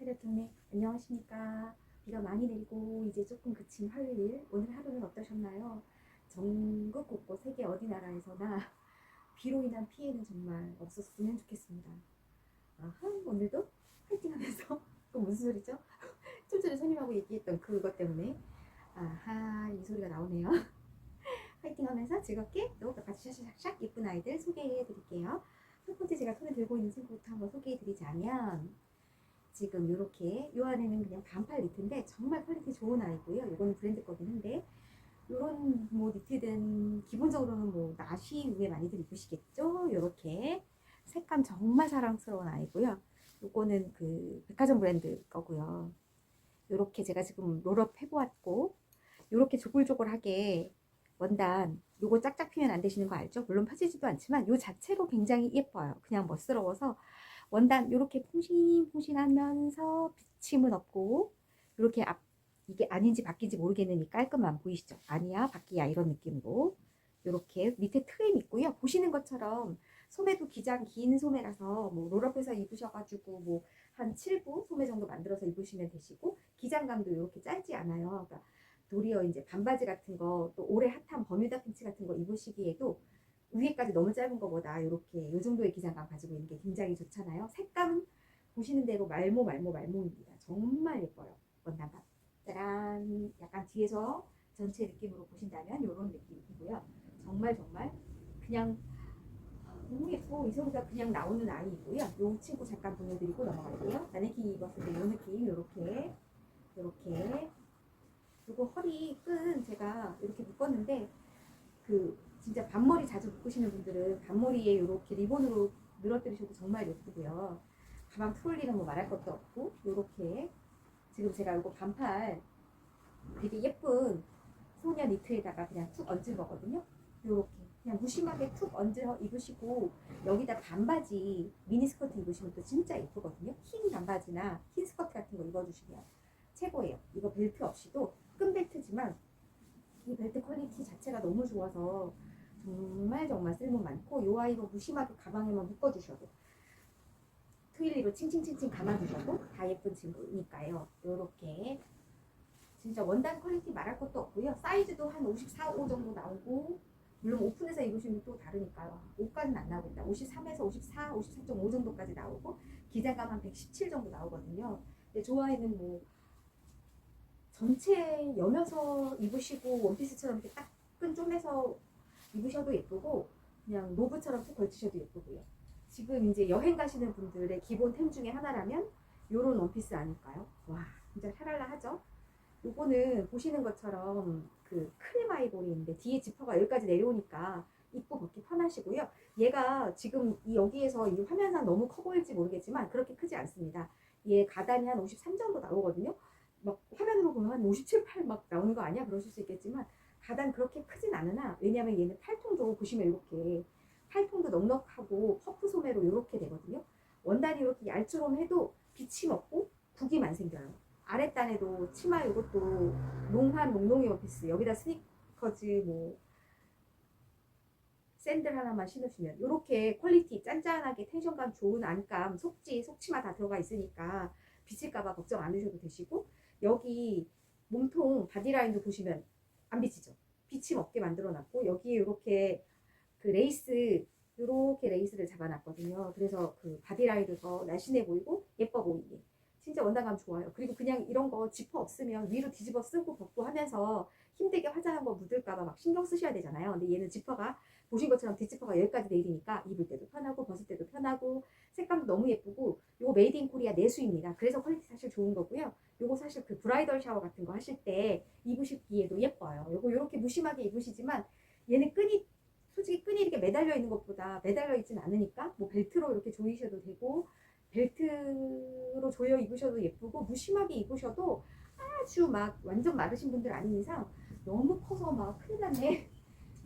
체력경례 안녕하십니까. 비가 많이 내리고 이제 조금 그친 화요일 오늘 하루는 어떠셨나요? 전국 곳곳 세계 어디 나라에서나 비로 인한 피해는 정말 없었으면 좋겠습니다. 아하, 오늘도 파이팅 하면서 그 무슨 소리죠? 좀 전에 손님하고 얘기했던 그것 때문에 아하 이 소리가 나오네요. 파이팅 하면서 즐겁게 또 같이 샥샥샥 예쁜 아이들 소개해 드릴게요. 첫 번째 제가 손에 들고 있는 친구부터 한번 소개해 드리자면 지금 이렇게 요 안에는 그냥 반팔 니트인데 정말 퀄리티 좋은 아이고요. 이거는 브랜드 거긴 한데 이런 뭐 니트든 기본적으로는 뭐 나시 위에 많이들 입으시겠죠. 이렇게 색감 정말 사랑스러운 아이고요. 요거는 그 백화점 브랜드 거고요. 요렇게 제가 지금 롤업 해보았고 요렇게 조글조글하게 원단 요거 짝짝 피면 안 되시는 거 알죠? 물론 펴지지도 않지만 요 자체로 굉장히 예뻐요. 그냥 멋스러워서 원단 요렇게 퐁신퐁신하면서 비침은 없고 요렇게 앞 이게 아닌지 바뀐지 모르겠는 이 깔끔함 보이시죠? 아니야 바뀌야 이런 느낌으로 요렇게 밑에 트임 있고요. 보시는 것처럼 소매도 기장 긴 소매라서 뭐 롤업해서 입으셔가지고 뭐 한 7부 소매 정도 만들어서 입으시면 되시고 기장감도 이렇게 짧지 않아요. 그러니까 도리어 이제 반바지 같은 거 또 올해 핫한 버뮤다 팬츠 같은 거 입으시기에도 위에까지 너무 짧은 것보다 이렇게 요 정도의 기장감 가지고 있는 게 굉장히 좋잖아요. 색감은 보시는 대로 말모 말모 말모입니다. 정말 예뻐요. 원단감. 짜란 약간 뒤에서 전체 느낌으로 보신다면 이런 느낌이고요. 정말 정말 그냥 너무 예뻐. 이 소리가 그냥 나오는 아이이고요. 요 친구 잠깐 보여드리고 넘어갈게요. 나네키 입었을 때 요 느낌 요렇게 요렇게 요거 허리 끈 제가 이렇게 묶었는데 그 진짜 반머리 자주 묶으시는 분들은 반머리에 이렇게 리본으로 늘어뜨리셔도 정말 예쁘고요. 가방 트롤리는 뭐 말할 것도 없고 요렇게 지금 제가 이거 반팔 되게 예쁜 소녀 니트에다가 그냥 툭 얹은 거거든요. 요렇게 그냥 무심하게 툭 얹어 입으시고 여기다 반바지 미니스커트 입으시면 또 진짜 예쁘거든요. 흰 반바지나 흰 스커트 같은 거 입어주시면 최고예요. 이거 벨트 없이도 끈 벨트지만 이 벨트 퀄리티 자체가 너무 좋아서 정말 정말 쓸모 많고 요 아이로 무심하게 가방에만 묶어주셔도 트윌리로 칭칭칭칭 감아주셔도 다 예쁜 친구니까요. 요렇게 진짜 원단 퀄리티 말할 것도 없고요. 사이즈도 한 54, 5 정도 나오고 물론 오픈해서 입으시면 또 다르니까요. 5까지는 안 나오겠다. 53에서 54, 54.5 정도까지 나오고 기장감 한 117 정도 나오거든요. 근데 좋아해는 뭐 전체 여며서 입으시고 원피스처럼 이렇게 딱끈 쪼매서 입으셔도 예쁘고 그냥 로브처럼 쭉 걸치셔도 예쁘고요. 지금 이제 여행 가시는 분들의 기본 템 중에 하나라면 요런 원피스 아닐까요? 와 진짜 샤랄라 하죠? 요거는 보시는 것처럼 그 크림 아이보리인데 뒤에 지퍼가 여기까지 내려오니까 입고 벗기 편하시고요. 얘가 지금 이 여기에서 이 화면상 너무 커 보일지 모르겠지만 그렇게 크지 않습니다. 얘 가단이 한 53 정도 나오거든요. 막 화면으로 보면 한 57, 8 막 나오는 거 아니야? 그러실 수 있겠지만 가단 그렇게 크진 않으나 왜냐면 얘는 팔통도 보시면 이렇게 팔통도 넉넉하고 퍼프 소매로 이렇게 되거든요. 원단이 이렇게 얄처럼 해도 빛이 먹고 국이 만 생겨요. 아랫단에도 치마 이것도 롱한 롱롱이 원피스 여기다 스니커즈 뭐 샌들 하나만 신으시면 이렇게 퀄리티 짠짠하게 텐션감 좋은 안감 속지 속치마 다 들어가 있으니까 비칠까봐 걱정 안 하셔도 되시고 여기 몸통 바디라인도 보시면 안 비치죠 비침 없게 만들어 놨고 여기에 이렇게 그 레이스 이렇게 레이스를 잡아놨거든요 그래서 그 바디라인도 더 날씬해 보이고 예뻐 보이게 진짜 원단감 좋아요. 그리고 그냥 이런 거 지퍼 없으면 위로 뒤집어 쓰고 벗고 하면서 힘들게 화장한 거 묻을까봐 막 신경 쓰셔야 되잖아요. 근데 얘는 지퍼가 보신 것처럼 뒷지퍼가 여기까지 내리니까 입을 때도 편하고 벗을 때도 편하고 색감도 너무 예쁘고 요거 메이드 인 코리아 내수입니다. 그래서 퀄리티 사실 좋은 거고요. 요거 사실 그 브라이덜 샤워 같은 거 하실 때 입으시기에도 예뻐요. 요거 요렇게 무심하게 입으시지만 얘는 끈이 솔직히 끈이 이렇게 매달려 있는 것보다 매달려 있진 않으니까 뭐 벨트로 이렇게 조이셔도 되고 벨트로 조여 입으셔도 예쁘고 무심하게 입으셔도 아주 막 완전 마르신 분들 아닌 이상 너무 커서 막 큰일 났네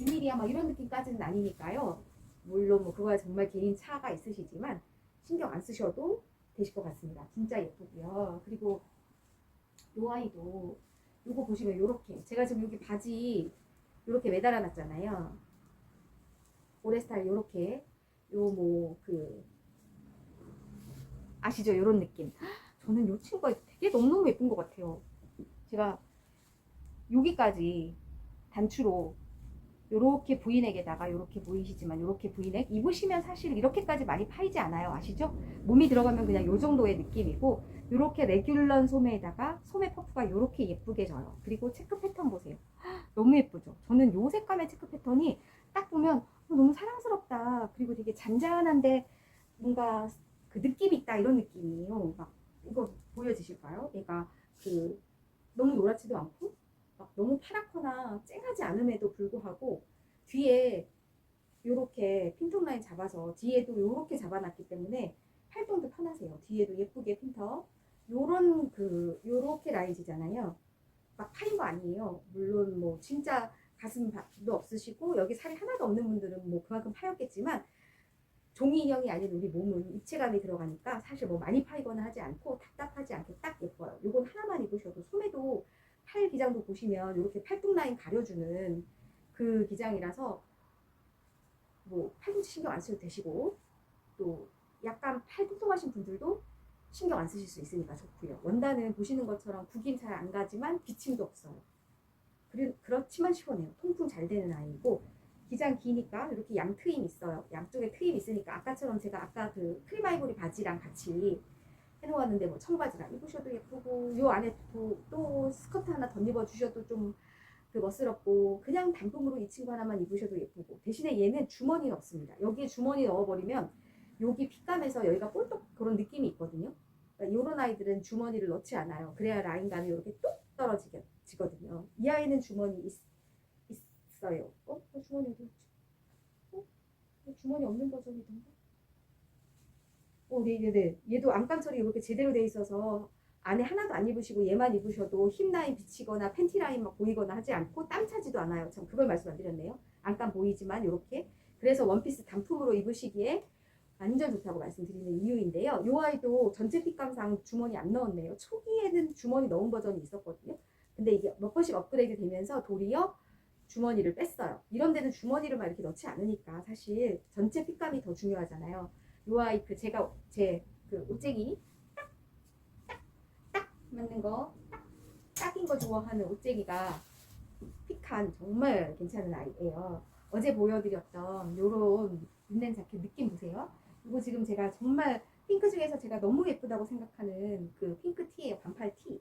6mm야 막 이런 느낌까지는 아니니까요. 물론 뭐 그거야 정말 개인 차가 있으시지만 신경 안 쓰셔도 되실 것 같습니다. 진짜 예쁘고요. 그리고 요 아이도 요거 보시면 요렇게 제가 지금 여기 바지 요렇게 매달아 놨잖아요. 오레 스타일 요렇게. 요 뭐 그 아시죠? 요런 느낌. 저는 이 친구가 되게 너무너무 예쁜 것 같아요. 제가 여기까지 단추로 요렇게 브이넥에다가 요렇게 보이시지만 요렇게 브이넥 입으시면 사실 이렇게까지 많이 파이지 않아요. 아시죠? 몸이 들어가면 그냥 요 정도의 느낌이고 요렇게 레귤런 소매에다가 소매 퍼프가 요렇게 예쁘게 져요. 그리고 체크 패턴 보세요. 헉, 너무 예쁘죠? 저는 요 색감의 체크 패턴이 딱 보면 어, 너무 사랑스럽다. 그리고 되게 잔잔한데 뭔가 그 느낌 있다 이런 느낌이에요. 막 이거 보여지실까요? 얘가 그 너무 노랗지도 않고 막 너무 파랗거나 쨍하지 않음에도 불구하고 뒤에 요렇게 핀통 라인 잡아서 뒤에도 요렇게 잡아놨기 때문에 활동도 편하세요. 뒤에도 예쁘게 핀터 요런 그 요렇게 라인이잖아요. 막 파인 거 아니에요. 물론 뭐 진짜 가슴도 없으시고 여기 살이 하나도 없는 분들은 뭐 그만큼 파였겠지만 종이 인형이 아닌 우리 몸은 입체감이 들어가니까 사실 뭐 많이 파이거나 하지 않고 답답하지 않게 딱 예뻐요. 요건 하나만 입으셔도 소매도 팔 기장도 보시면 이렇게 팔뚝 라인 가려주는 그 기장이라서 뭐 팔꿈치 신경 안 쓰셔도 되시고 또 약간 팔 통통하신 분들도 신경 안 쓰실 수 있으니까 좋고요. 원단은 보시는 것처럼 구김 잘안 가지만 비침도 없어요. 그래, 그렇지만 시원해요. 통풍 잘 되는 아이고 기장 기니까 이렇게 양 트임 있어요. 양쪽에 트임 있으니까 아까처럼 제가 아까 그 크림 아이보리 바지랑 같이 해놓았는데 뭐 청바지랑 입으셔도 예쁘고 요 안에 또, 또 스커트 하나 덧입어 주셔도 좀 그 멋스럽고 그냥 단품으로 이 친구 하나만 입으셔도 예쁘고 대신에 얘는 주머니는 없습니다. 여기에 주머니 넣어버리면 여기 핏감에서 여기가 볼떡 그런 느낌이 있거든요. 그러니까 이런 아이들은 주머니를 넣지 않아요. 그래야 라인감이 이렇게 뚝 떨어지거든요. 이 아이는 주머니 있, 있어요. 어? 어, 주머니 어디 있지? 어? 어, 주머니 없는 버전이던가? 어, 네, 네, 네. 얘도 안감 처리 이렇게 제대로 돼 있어서 안에 하나도 안 입으시고 얘만 입으셔도 힙 라인 비치거나 팬티 라인 막 보이거나 하지 않고 땀 차지도 않아요. 참 그걸 말씀 안 드렸네요. 안감 보이지만 이렇게 그래서 원피스 단품으로 입으시기에 완전 좋다고 말씀드리는 이유인데요. 이 아이도 전체 핏감상 주머니 안 넣었네요. 초기에는 주머니 넣은 버전이 있었거든요. 근데 이게 몇 번씩 업그레이드 되면서 도리어 주머니를 뺐어요. 이런 데는 주머니를 막 이렇게 넣지 않으니까 사실 전체 핏감이 더 중요하잖아요. 요 아이 그 제가 제 그 옷쟁이 딱 딱 딱 맞는 거 딱, 딱인 거 좋아하는 옷쟁이가 픽한 정말 괜찮은 아이예요. 어제 보여드렸던 요런 린넨 자켓 느낌 보세요. 이거 지금 제가 정말 핑크 중에서 제가 너무 예쁘다고 생각하는 그 핑크 티예요. 반팔 티.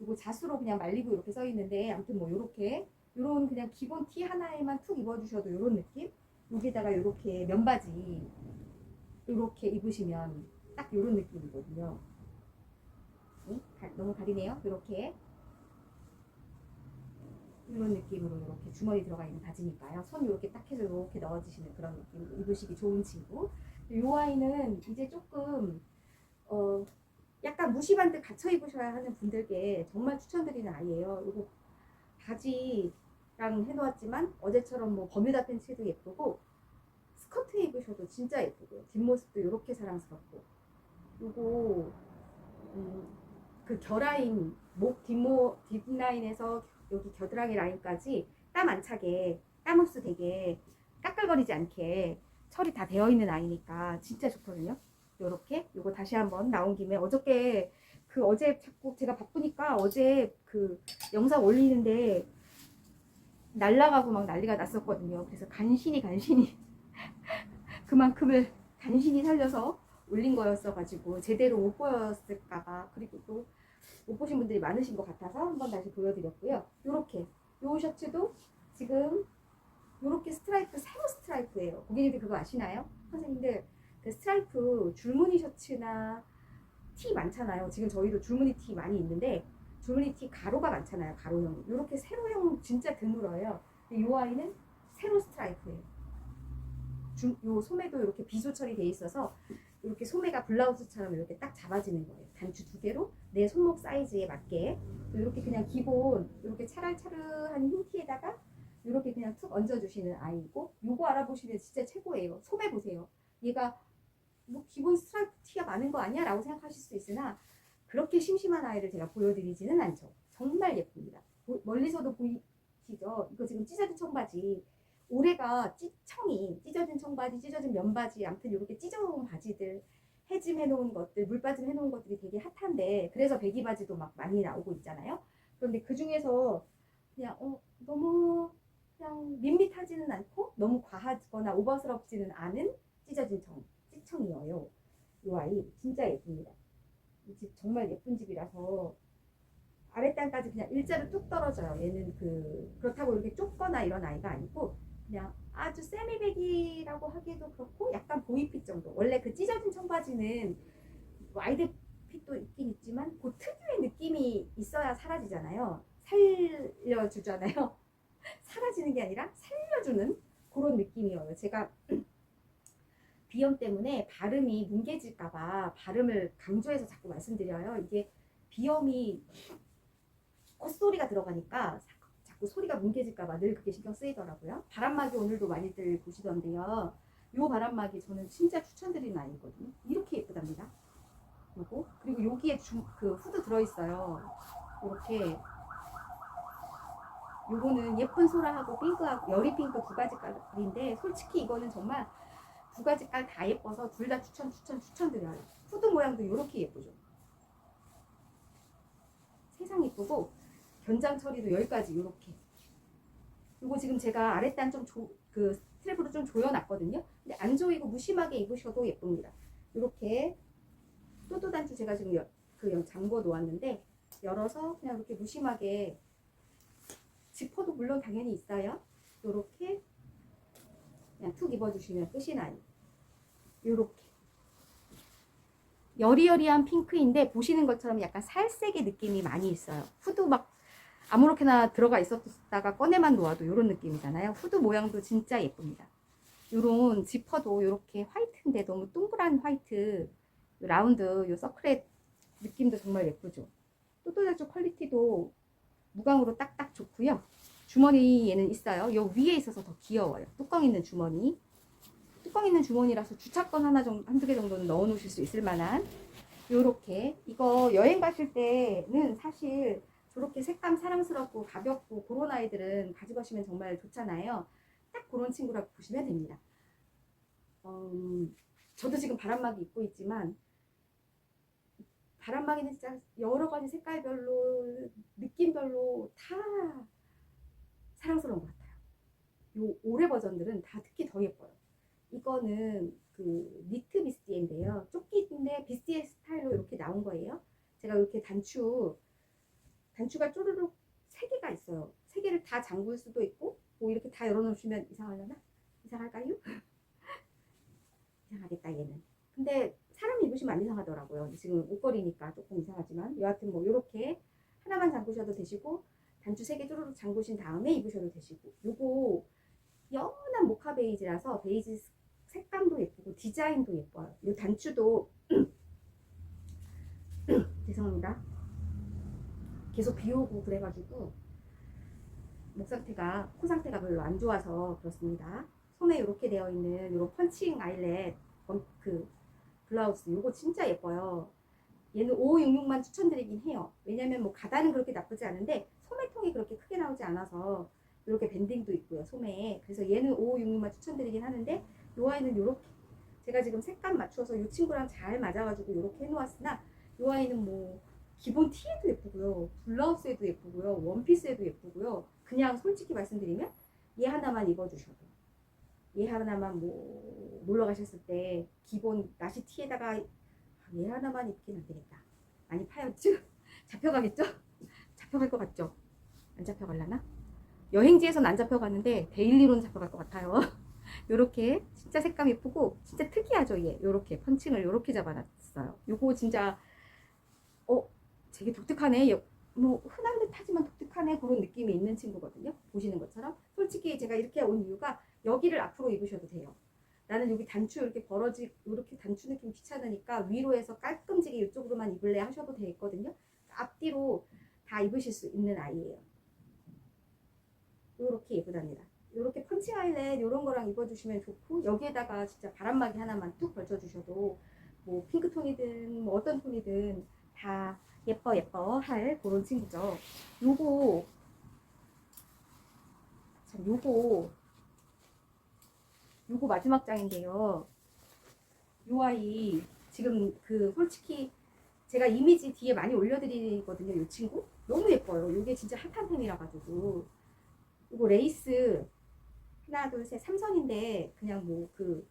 이거 자수로 그냥 말리고 이렇게 써 있는데 아무튼 뭐 요렇게 요런 그냥 기본 티 하나에만 툭 입어주셔도 요런 느낌? 여기다가 요렇게 면바지 요렇게 입으시면 딱 요런 느낌이거든요. 너무 가리네요. 요렇게 이런 느낌으로 이렇게 주머니 들어가 있는 바지니까요. 손 이렇게 딱 해서 이렇게 넣어주시는 그런 느낌 입으시기 좋은 친구. 이 아이는 이제 조금 어 약간 무시반듯 갖춰 입으셔야 하는 분들께 정말 추천드리는 아이예요. 이거 바지 랑 해놓았지만 어제처럼 뭐 버뮤다 팬츠도 예쁘고 스커트 입으셔도 진짜 예쁘고요. 뒷모습도 이렇게 사랑스럽고 요거 음, 그 겨라인 목 뒷모 뒷라인에서 여기 겨드랑이 라인까지 땀 안 차게 땀 흡수 되게 까끌거리지 않게 처리 다 되어 있는 아이니까 진짜 좋거든요. 요렇게 요거 다시 한번 나온 김에 어저께 그 어제 자꾸 제가 바쁘니까 어제 그 영상 올리는데 날라가고 막 난리가 났었거든요. 그래서 간신히 간신히 그만큼을 간신히 살려서 올린 거였어가지고 제대로 못 보였을까봐 그리고 또 못 보신 분들이 많으신 것 같아서 한번 다시 보여드렸고요. 요렇게 요 셔츠도 지금 요렇게 스트라이프 세로 스트라이프예요. 고객님들 그거 아시나요? 선생님들 그 스트라이프 줄무늬 셔츠나 티 많잖아요. 지금 저희도 줄무늬 티 많이 있는데 줄무늬 티 가로가 많잖아요. 가로형. 요렇게 세로형 진짜 드물어요. 요 아이는 세로 스트라이프예요. 줄- 요 소매도 이렇게 비소 처리돼 있어서 이렇게 소매가 블라우스처럼 이렇게 딱 잡아지는 거예요. 단추 두 개로 내 손목 사이즈에 맞게 이렇게 그냥 기본 이렇게 차랄차르한 흰 티에다가 이렇게 그냥 툭 얹어주시는 아이고 요거 알아보시면 진짜 최고예요. 소매 보세요. 얘가 뭐 기본 스트라이프 티가 많은 거 아니야? 라고 생각하실 수 있으나 그렇게 심심한 아이를 제가 보여드리지는 않죠. 정말 예쁩니다. 보- 멀리서도 보이시죠? 이거 지금 찢어진 청바지. 올해가 찌, 청이 찢어진 청바지, 찢어진 면바지, 아무튼 이렇게 찢어놓은 바지들 해짐 해놓은 것들, 물빠짐 해놓은 것들이 되게 핫한데 그래서 배기 바지도 막 많이 나오고 있잖아요. 그런데 그 중에서 그냥 어, 너무 그냥 밋밋하지는 않고 너무 과하거나 오버스럽지는 않은 찢어진 청, 찌청이에요. 이 아이 진짜 예쁩니다. 이 집 정말 예쁜 집이라서 아랫단까지 그냥 일자로 뚝 떨어져요. 얘는 그 그렇다고 이렇게 좁거나 이런 아이가 아니고 그냥 아주 세미백이라고 하기도 그렇고 약간 보이핏 정도. 원래 그 찢어진 청바지는 뭐 아이들 핏도 있긴 있지만 그 특유의 느낌이 있어야 사라지잖아요. 살려주잖아요. 사라지는 게 아니라 살려주는 그런 느낌이에요. 제가 비염 때문에 발음이 뭉개질까봐 발음을 강조해서 자꾸 말씀드려요. 이게 비염이 콧소리가 들어가니까 자꾸 소리가 뭉개질까봐 늘 그게 신경 쓰이더라고요. 바람막이 오늘도 많이들 보시던데요. 이 바람막이 저는 진짜 추천드리는 아이거든요. 이렇게 예쁘답니다. 요거 그리고 여기에 주, 그 후드 들어있어요. 이렇게 요거는 예쁜 소라하고 핑크하고 여리 핑크 두 가지 깔인데 솔직히 이거는 정말 두 가지 깔 다 예뻐서 둘 다 추천 추천 추천드려요. 후드 모양도 이렇게 예쁘죠. 세상 예쁘고 견장 처리도 여기까지 이렇게. 이거 지금 제가 아랫단 좀그 스트랩으로 좀 조여놨거든요. 근데 안 조이고 무심하게 입으셔도 예쁩니다. 이렇게 또또 단추 제가 지금 여, 그 잠궈 놓았는데 열어서 그냥 이렇게 무심하게 지퍼도 물론 당연히 있어요. 이렇게 그냥 툭 입어주시면 끝이 나요. 요렇게 여리여리한 핑크인데 보시는 것처럼 약간 살색의 느낌이 많이 있어요. 후드 막 아무렇게나 들어가 있었다가 꺼내만 놓아도 이런 느낌이잖아요. 후드 모양도 진짜 예쁩니다. 요런 지퍼도 이렇게 화이트인데 너무 동그란 화이트 요 라운드 요 서클의 느낌도 정말 예쁘죠. 또또다주 퀄리티도 무광으로 딱딱 좋고요. 주머니 얘는 있어요. 요 위에 있어서 더 귀여워요. 뚜껑 있는 주머니. 뚜껑 있는 주머니라서 주차권 하나 정도, 한두 개 정도는 넣어 놓으실 수 있을 만한 요렇게 이거 여행 가실 때는 사실 저렇게 색감 사랑스럽고 가볍고 그런 아이들은 가지고 가시면 정말 좋잖아요. 딱 그런 친구라고 보시면 됩니다. 음, 저도 지금 바람막이 입고 있지만 바람막이는 진짜 여러 가지 색깔별로 느낌별로 다 사랑스러운 것 같아요. 요 올해 버전들은 다 특히 더 예뻐요. 이거는 그 니트 비스티인데요. 조끼인데 비스티의 스타일로 이렇게 나온 거예요. 제가 이렇게 단추 단추가 쪼르륵 세 개가 있어요. 세 개를 다 잠글 수도 있고 뭐 이렇게 다 열어놓으시면 이상하려나? 이상할까요? 이상하겠다 얘는. 근데 사람 입으시면 안 이상하더라고요. 지금 옷걸이니까 조금 이상하지만 여하튼 뭐 이렇게 하나만 잠그셔도 되시고 단추 세 개 쪼르륵 잠그신 다음에 입으셔도 되시고 요거 연한 모카 베이지라서 베이지 색감도 예쁘고 디자인도 예뻐요. 요 단추도 죄송합니다. 계속 비 오고 그래가지고 목 상태가 코 상태가 별로 안 좋아서 그렇습니다. 손에 이렇게 되어 있는 이런 펀칭 아이렛 검- 그 블라우스 이거 진짜 예뻐요. 얘는 5566만 추천드리긴 해요. 왜냐면 뭐 가다는 그렇게 나쁘지 않은데 소매통이 그렇게 크게 나오지 않아서 이렇게 밴딩도 있고요 소매에. 그래서 얘는 5566만 추천드리긴 하는데 이 아이는 이렇게 제가 지금 색감 맞추어서 이 친구랑 잘 맞아가지고 이렇게 해놓았으나 이 아이는 뭐 기본 티에도 예쁘고요. 블라우스에도 예쁘고요. 원피스에도 예쁘고요. 그냥 솔직히 말씀드리면 얘 하나만 입어주셔도 얘 하나만 뭐 놀러 가셨을 때 기본 나시 티에다가 아, 얘 하나만 입긴 안 되겠다. 많이 파였죠? 잡혀가겠죠? 잡혀갈 것 같죠? 안 잡혀갈라나? 여행지에선 안 잡혀갔는데 데일리로는 잡혀갈 것 같아요. 요렇게 진짜 색감 예쁘고 진짜 특이하죠 얘. 요렇게 펀칭을 요렇게 잡아놨어요. 요거 진짜 어 되게 독특하네. 여- 뭐 흔한 듯하지만 독특하네 그런 느낌이 있는 친구거든요. 보시는 것처럼 솔직히 제가 이렇게 온 이유가 여기를 앞으로 입으셔도 돼요. 나는 여기 단추 이렇게 벌어지 이렇게 단추 느낌 귀찮으니까 위로 해서 깔끔지게 이쪽으로만 입을래 하셔도 되거든요. 앞뒤로 다 입으실 수 있는 아이예요. 이렇게 예쁘답니다. 이렇게 펀칭 아이렛 이런 거랑 입어주시면 좋고 여기에다가 진짜 바람막이 하나만 뚝 걸쳐주셔도 뭐 핑크톤이든 뭐 어떤 톤이든 다 예뻐 예뻐 할 그런 친구죠. 요거 참 요거 요거 마지막 장인데요. 요 아이 지금 그 솔직히 제가 이미지 뒤에 많이 올려드리거든요. 이 친구 너무 예뻐요. 이게 진짜 핫한 템이라 가지고 이거 레이스 하나 둘 셋 삼선인데 그냥 뭐그그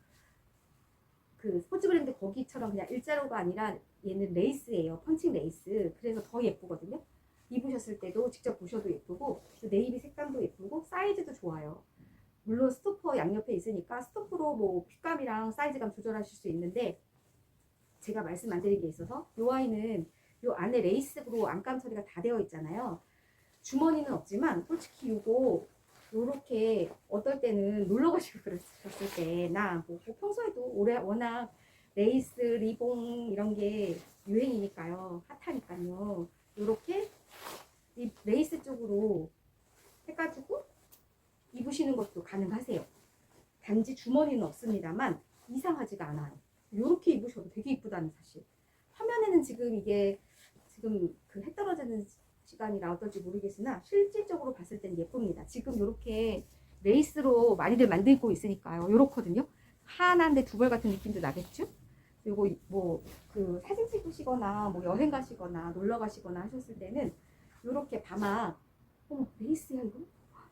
스포츠 브랜드 거기처럼 그냥 일자로가 아니라 얘는 레이스예요. 펀칭 레이스. 그래서 더 예쁘거든요. 입으셨을 때도 직접 보셔도 예쁘고 또 네이비 색감도 예쁘고 사이즈도 좋아요. 물론 스토퍼 양옆에 있으니까 스토퍼로 뭐 핏감이랑 사이즈감 조절하실 수 있는데 제가 말씀 안 드린 게 있어서 이 아이는 이 안에 레이스로 안감 처리가 다 되어 있잖아요. 주머니는 없지만 솔직히 이거 요렇게 어떨 때는 놀러 가시고 그러셨을 때나뭐 평소에도 올해 워낙 레이스, 리봉 이런 게 유행이니까요. 핫하니까요. 요렇게 이 레이스 쪽으로 해가지고 입으시는 것도 가능하세요. 단지 주머니는 없습니다만 이상하지가 않아요. 요렇게 입으셔도 되게 이쁘다는 사실. 화면에는 지금 이게 지금 그 해 떨어지는 시간이라 어떨지 모르겠으나 실질적으로 봤을 때는 예쁩니다. 지금 요렇게 레이스로 많이들 만들고 있으니까요. 요렇거든요. 하나인데 두 벌 같은 느낌도 나겠죠? 요거 뭐그 사진 찍으시거나 뭐 여행 가시거나 놀러 가시거나 하셨을 때는 요렇게 바막 어머 레이스야 이거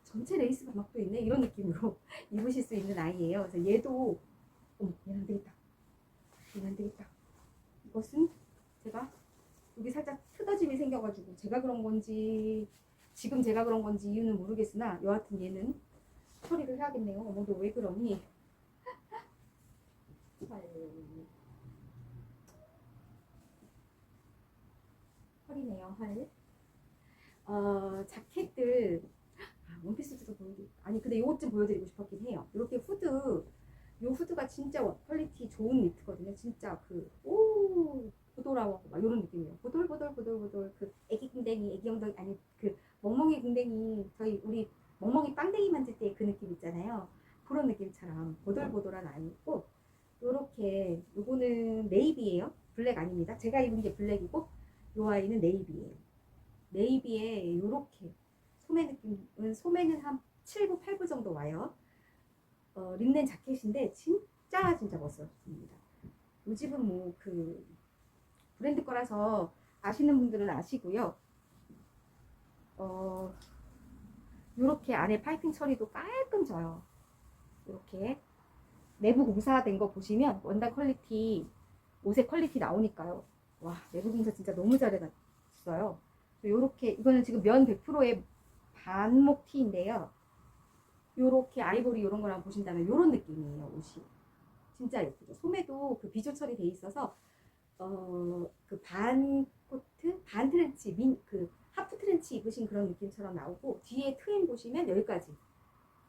전체 레이스 바막도 있네 이런 느낌으로 입으실 수 있는 아이예요. 그래서 얘도 어머 얘는 안 되겠다. 얘는 안 되겠다. 이것은 제가 여기 살짝 트어짐이 생겨가지고 제가 그런 건지 지금 제가 그런 건지 이유는 모르겠으나 여하튼 얘는 처리를 해야겠네요. 어머 너 왜 그러니? 헐. 헐이네요 헐. 어 자켓들 아, 원피스도 보여드리 아니 근데 이것 좀 보여드리고 싶었긴 해요. 이렇게 후드 요 후드가 진짜 원- 퀄리티 좋은 니트거든요. 진짜 그 오 보돌하고 막 이런 느낌이에요. 보돌 그 애기 궁뎅이 애기 엉덩이 아니 그 멍멍이 궁뎅이 저희 우리 멍멍이 빵댕이 만질 때 그 느낌 있잖아요. 그런 느낌처럼 보돌보돌한 아이고 요렇게 요거는 네이비예요. 블랙 아닙니다. 제가 입은 게 블랙이고 요 아이는 네이비예요. 네이비에 요렇게 소매 느낌은 소매는 한 7부 8부 정도 와요. 어, 린넨 자켓인데 진짜 진짜 멋있습니다. 이 집은 뭐 그 브랜드 거라서 아시는 분들은 아시고요. 어, 요렇게 안에 파이핑 처리도 깔끔 져요. 요렇게 내부 공사된 거 보시면 원단 퀄리티, 옷의 퀄리티 나오니까요. 와, 내부 공사 진짜 너무 잘해놨어요. 요렇게, 이거는 지금 면 100%의 반목 티인데요. 요렇게 아이보리 요런 거랑 보신다면 요런 느낌이에요, 옷이. 진짜 예쁘죠. 소매도 그 비조 처리 돼 있어서 어, 그 반 코트, 반 트렌치, 민, 그 하프 트렌치 입으신 그런 느낌처럼 나오고 뒤에 트임 보시면 여기까지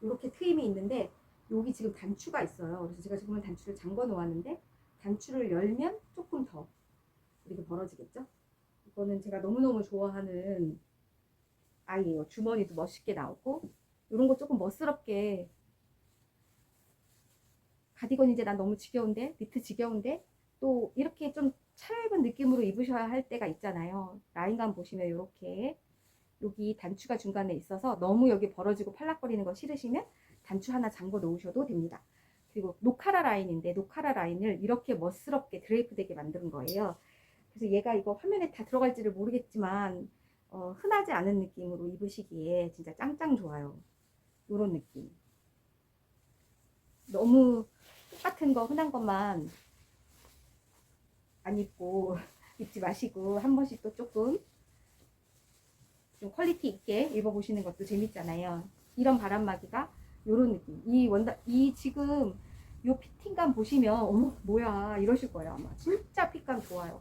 이렇게 트임이 있는데 여기 지금 단추가 있어요. 그래서 제가 지금은 단추를 잠궈 놓았는데 단추를 열면 조금 더 이렇게 벌어지겠죠? 이거는 제가 너무너무 좋아하는 아이예요. 주머니도 멋있게 나오고 이런 거 조금 멋스럽게 가디건 이제 난 너무 지겨운데 니트 지겨운데 또 이렇게 좀 차얇은 느낌으로 입으셔야 할 때가 있잖아요. 라인감 보시면 이렇게 여기 단추가 중간에 있어서 너무 여기 벌어지고 팔락거리는 거 싫으시면 단추 하나 잠궈 놓으셔도 됩니다. 그리고 노카라 라인인데 노카라 라인을 이렇게 멋스럽게 드레이프 되게 만든 거예요. 그래서 얘가 이거 화면에 다 들어갈지를 모르겠지만 어, 흔하지 않은 느낌으로 입으시기에 진짜 짱짱 좋아요. 이런 느낌. 너무 똑같은 거 흔한 것만 안 입고 입지 마시고 한 번씩 또 조금 좀 퀄리티 있게 입어보시는 것도 재밌잖아요. 이런 바람막이가 이런 느낌. 이 원단 이 지금 요 피팅감 보시면 어머 뭐야 이러실 거예요 아마. 진짜 핏감 좋아요.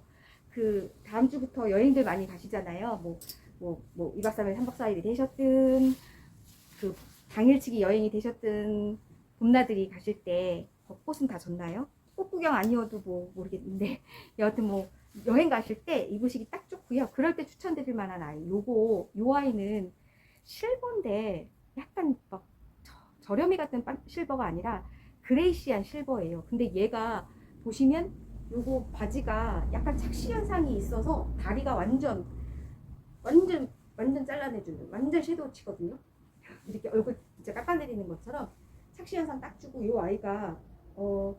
그 다음 주부터 여행들 많이 가시잖아요. 뭐 뭐 뭐 2박 3일 3박 4일이 되셨든 그 당일치기 여행이 되셨든 봄나들이 가실 때 벚꽃은 다 졌나요? 꽃 구경 아니어도 뭐 모르겠는데 여하튼 뭐 여행 가실 때 입으시기 딱 좋고요. 그럴 때 추천드릴 만한 아이. 요거 요 아이는 실버인데 약간 막 저- 저렴이 같은 빤- 실버가 아니라 그레이시한 실버예요. 근데 얘가 보시면 요거 바지가 약간 착시 현상이 있어서 다리가 완전 완전 완전 잘라내주는 완전 섀도우 치거든요. 이렇게 얼굴 진짜 깎아내리는 것처럼 착시 현상 딱 주고 요 아이가 어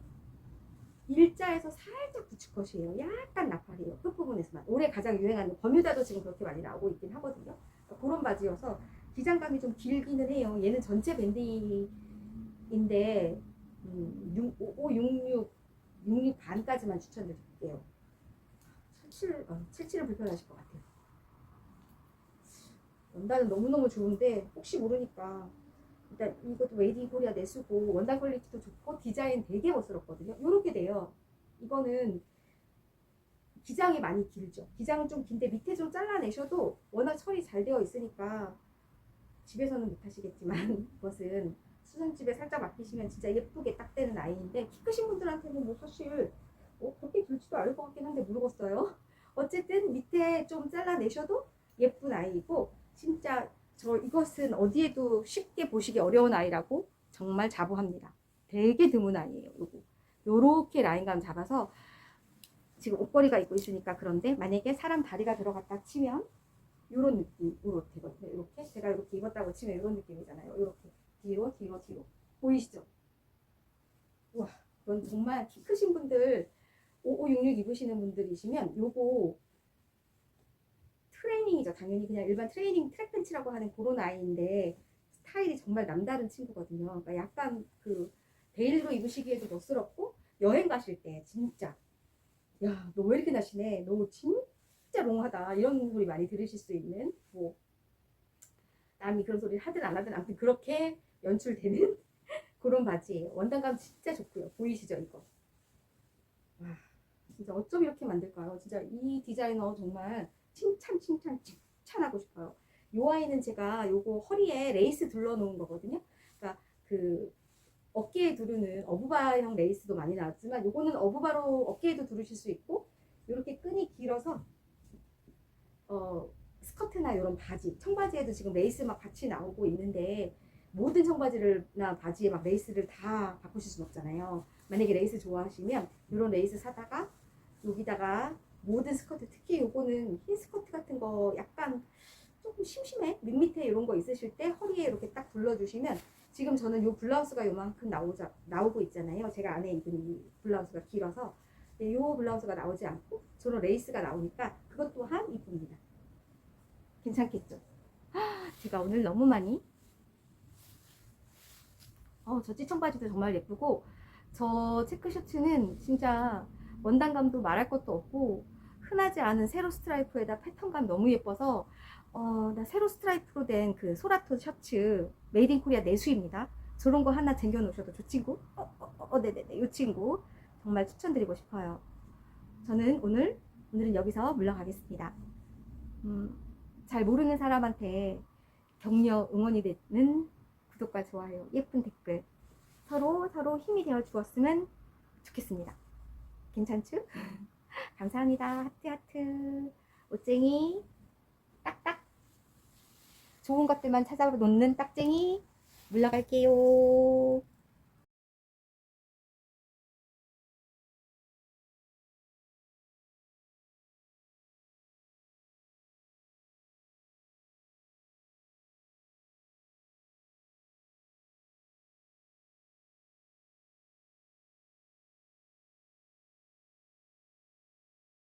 일자에서 살짝 부츠컷이에요. 약간 나팔이에요. 끝부분에서만. 올해 가장 유행하는 버뮤다도 지금 그렇게 많이 나오고 있긴 하거든요. 그러니까 그런 바지여서 기장감이 좀 길기는 해요. 얘는 전체 밴딩인데 음, 6, 5, 66, 66 반까지만 추천드릴게요. 77, 어, 77은 불편하실 것 같아요. 원단은 너무너무 좋은데 혹시 모르니까 일단 이것도 웨이드 인 코리아 내수고 원단 퀄리티도 좋고 디자인 되게 멋스럽거든요. 이렇게 돼요. 이거는 기장이 많이 길죠. 기장은 좀 긴데 밑에 좀 잘라내셔도 워낙 처리 잘 되어 있으니까 집에서는 못 하시겠지만 이것은 수선집에 살짝 맡기시면 진짜 예쁘게 딱 되는 아이인데 키 크신 분들한테는 뭐 사실 어, 그렇게 길지도 않을 것 같긴 한데 모르겠어요. 어쨌든 밑에 좀 잘라내셔도 예쁜 아이이고 진짜 저 이것은 어디에도 쉽게 보시기 어려운 아이라고 정말 자부합니다. 되게 드문 아이예요. 요거 요렇게 라인감 잡아서 지금 옷걸이가 입고 있으니까 그런데 만약에 사람 다리가 들어갔다 치면 요런 느낌으로 되거든요. 이렇게 제가 이렇게 입었다고 치면 이런 느낌이잖아요. 이렇게 뒤로 뒤로 뒤로 보이시죠? 와, 이건 정말 키 크신 분들 5566 입으시는 분들이시면 요거 트레이닝이죠. 당연히 그냥 일반 트레이닝 트랙 팬츠라고 하는 그런 아이인데 스타일이 정말 남다른 친구거든요. 그러니까 약간 그 데일리로 입으시기에도 멋스럽고 여행 가실 때 진짜 야, 너 왜 이렇게 나시네? 너 진짜 롱하다. 이런 소리 많이 들으실 수 있는 뭐 남이 그런 소리를 하든 안 하든 아무튼 그렇게 연출되는 그런 바지예요. 원단감 진짜 좋고요. 보이시죠 이거? 와, 진짜 어쩜 이렇게 만들까요? 진짜 이 디자이너 정말 칭찬 칭찬 칭찬하고 싶어요. 요 아이는 제가 요거 허리에 레이스 둘러놓은 거거든요. 그러니까 그 어깨에 두르는 어부바형 레이스도 많이 나왔지만 요거는 어부바로 어깨에도 두르실 수 있고 이렇게 끈이 길어서 어 스커트나 이런 바지 청바지에도 지금 레이스 막 같이 나오고 있는데 모든 청바지를나 바지에 막 레이스를 다 바꾸실 순 없잖아요. 만약에 레이스 좋아하시면 이런 레이스 사다가 여기다가 모든 스커트 특히 요거는 흰 스커트 같은 거 약간 조금 심심해 밋밋해 이런 거 있으실 때 허리에 이렇게 딱 둘러주시면 지금 저는 요 블라우스가 요만큼 나오자 나오고 있잖아요. 제가 안에 입은 이 블라우스가 길어서 근데 요 블라우스가 나오지 않고 저런 레이스가 나오니까 그것 또한 이쁩니다. 괜찮겠죠? 제가 오늘 너무 많이 어, 저 찌청 바지도 정말 예쁘고 저 체크 셔츠는 진짜 원단감도 말할 것도 없고 흔하지 않은 세로 스트라이프에다 패턴감 너무 예뻐서 어, 나 세로 스트라이프로 된 그 소라토 셔츠 메이드 인 코리아 내수입니다. 저런 거 하나 쟁겨 놓으셔도 저 친구 어, 어, 어, 네네네 이 친구 정말 추천드리고 싶어요. 저는 오늘 오늘은 여기서 물러가겠습니다. 음, 잘 모르는 사람한테 격려 응원이 되는 구독과 좋아요, 예쁜 댓글 서로 서로 힘이 되어 주었으면 좋겠습니다. 괜찮죠? 감사합니다. 하트 하트. 옷쟁이 딱딱. 좋은 것들만 찾아 놓는 딱쟁이 물러갈게요.